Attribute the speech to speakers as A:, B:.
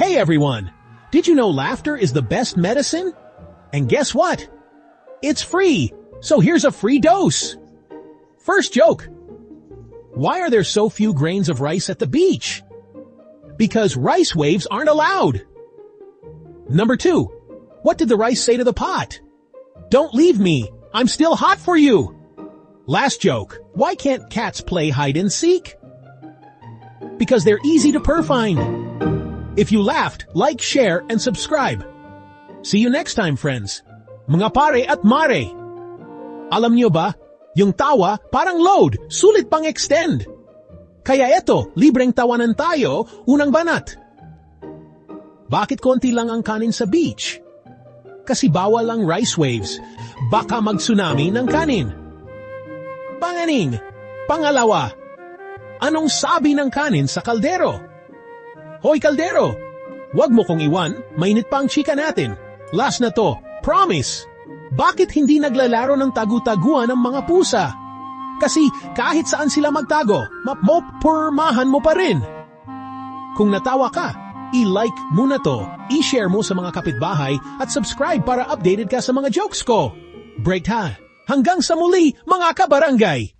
A: Hey everyone! Did you know laughter is the best medicine? And guess what? It's free! So here's a free dose! First joke. Why are there so few grains of rice at the beach? Because rice waves aren't allowed. Number two. What did the rice say to the pot? Don't leave me. I'm still hot for you. Last joke. Why can't cats play hide and seek? Because they're easy to per find. If you laughed, like, share, and subscribe. See you next time, friends. Mga pare at mare. Alam niyo ba, yung tawa parang load, sulit pang extend. Kaya eto, libreng tawanan tayo, unang banat. Bakit konti lang ang kanin sa beach? Kasi bawal ang rice waves. Baka mag-tsunami ng kanin. Panganing, pangalawa, anong sabi ng kanin sa kaldero? Hoy kaldero, wag mo kong iwan, mainit pa ang chika natin. Last na to, promise. Bakit hindi naglalaro ng tagu-taguan ng mga pusa? Kasi kahit saan sila magtago, mapopurmahan mo pa rin. Kung natawa ka, i-like mo na to, i-share mo sa mga kapitbahay at subscribe para updated ka sa mga jokes ko. Break ha! Hanggang sa muli, mga kabarangay!